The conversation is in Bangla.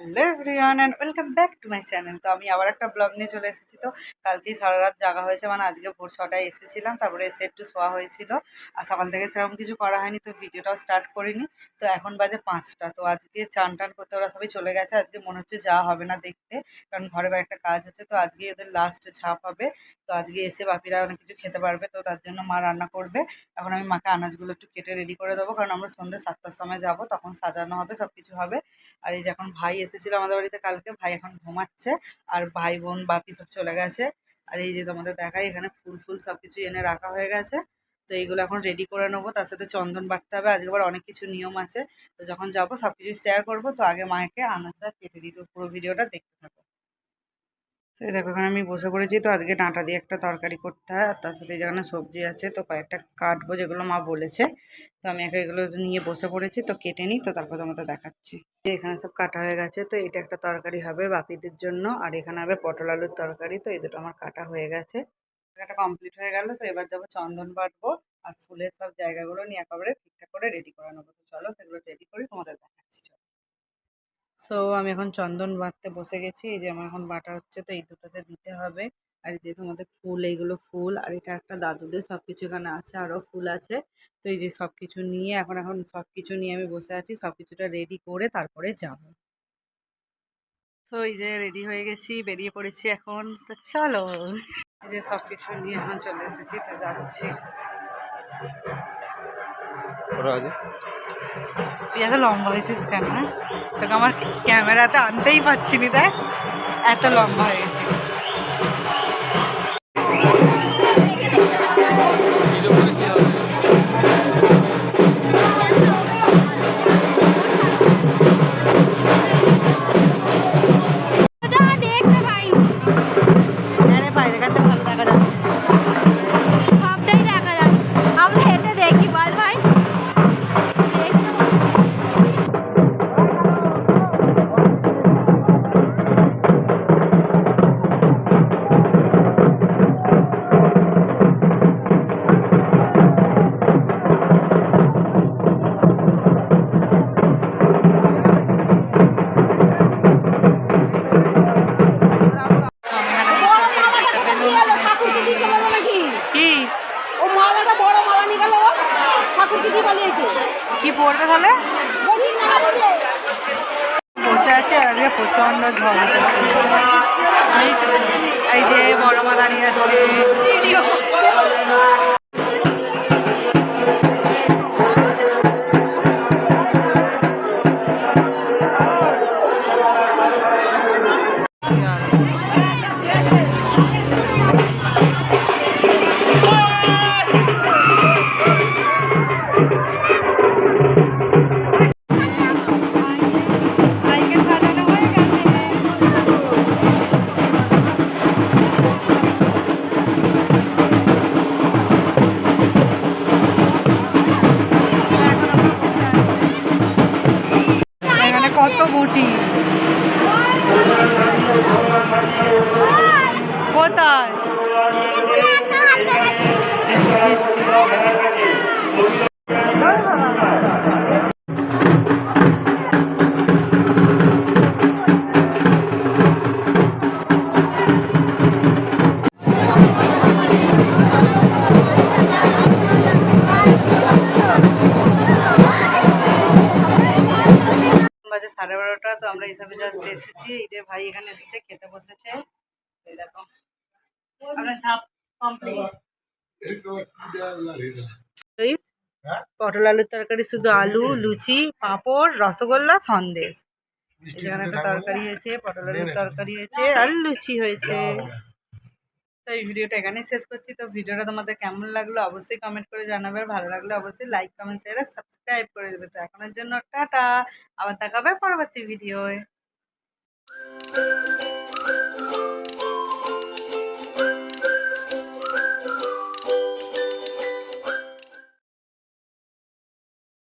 Hello everyone and welcome back to my channel. তো আমি আবার একটা ব্লগ নিয়ে চলে এসেছি। তো কালকেই সারা রাত জাগা হয়েছে মানে আজকে ভোর ছটায় এসেছিলাম, তারপরে এসে একটু শোয়া হয়েছিল। আর সকাল থেকে সেরকম কিছু করা হয়নি, তো ভিডিওটাও স্টার্ট করিনি। তো এখন বাজে পাঁচটা, তো আজকে চান টান করতে ওরা সবাই চলে গেছে। আজকে মনে হচ্ছে যাওয়া হবে না দেখতে, কারণ ঘরে একটা কাজ আছে, তো আজকে ওদের লাস্ট ছাপ হবে। তো আজকে এসে বাপিরা অনেক কিছু খেতে পারবে, তো তার জন্য মা রান্না করবে। এখন আমি মাকে আনাজগুলো একটু কেটে রেডি করে দেবো, কারণ আমরা সন্ধ্যে সাতটার সময় যাব, তখন সাজানো হবে সব কিছু হবে। আর এই যে এখন ভাই এসেছিল আমাদের বাড়িতে কালকে। ভাই এখন ঘুমাচ্ছে আর ভাই বোন বাপি সব চলে গেছে। আর এই যে তোমাদের দেখাই, এখানে ফুল ফুল সব কিছু এনে রাখা হয়ে গেছে। তো এইগুলো এখন রেডি করে নেব। তার সাথে চন্দন বাটতে হবে। আজকে আবার অনেক কিছু নিয়ম আছে। তো যখন যাব সব কিছু শেয়ার করব। তো আগে মাকে আনাজটা কেটে দিত পুরো ভিডিওটা দেখতে থাকো। তো দেখো, এখানে আমি বসে পড়েছি, তো আজকে ডাঁটা দিয়ে একটা তরকারি করতে হয়, আর তার সাথে যেখানে সবজি আছে, তো কয়েকটা কাটবো যেগুলো মা বলেছে। তো আমি একা এগুলো নিয়ে বসে পড়েছি, তো কেটে নিই, তো তারপর তোমাদের দেখাচ্ছি। এখানে সব কাটা হয়ে গেছে, তো এটা একটা তরকারি হবে বাপিদের জন্য, আর এখানে হবে পটল আলুর তরকারি, তো এই দুটো আমার কাটা হয়ে গেছে। এটা কমপ্লিট হয়ে গেল, তো এবার যাব চন্দন বাটবো, আর ফুলের সব জায়গাগুলো নিয়ে একেবারে ঠিকঠাক করে রেডি করে নেব। তো চলো সেগুলো রেডি করি, তোমাদের সো আমি এখন চন্দন বাঁধতে বসে গেছি। এই যে আমার এখন বাটা হচ্ছে, তো এই দুটোতে দিতে হবে। আর এই যে তোমাদের ফুল, এইগুলো ফুল, আর এটা একটা দাদুদের সব কিছু এখানে আছে আরও ফুল আছে। তো এই যে সব কিছু নিয়ে, এখন এখন সব কিছু নিয়ে আমি বসে আছি সব কিছুটা রেডি করে তারপরে যাব। তো এই যে রেডি হয়ে গেছি, বেরিয়ে পড়েছি এখন। তো চলো, এই যে সব কিছু নিয়ে এখন চলে এসেছি, তো যাচ্ছি। তুই এত লম্বা হয়েছিস কেন হ্যাঁ? তোকে আমার ক্যামেরাতে আনতেই পাচ্ছি নি দেখ এত লম্বা হয়ে কি পড়বে তাহলে? বসে আছে আর আজকে প্রচণ্ড ঝড় এই যে বড় মা দাঁড়িয়ে আছে। বাজে সাড়ে বারোটা, তো আমরা হিসাবে জাস্ট এসেছি। যে ভাই এখানে এসেছে, খেতে বসেছে। এই দেখো আমরা ঝাপ কমপ্লিট পটল আলুর তরকারি শুধু আলু লুচি পাঁপড় রসগোল্লা সন্দেশ। এখানে একটা তরকারি হয়েছে পটল আলুর তরকারি হয়েছে আর লুচি হয়েছে। তো এই ভিডিওটা এখানেই শেষ করছি। তো ভিডিওটা তোমাদের কেমন লাগল অবশ্যই কমেন্ট করে জানাবে। আর ভালো লাগলে অবশ্যই লাইক কমেন্ট শেয়ার আর সাবস্ক্রাইব করে দেবে। তো এখনের জন্য টাটা। আবার দেখাবে পরবর্তী ভিডিওয়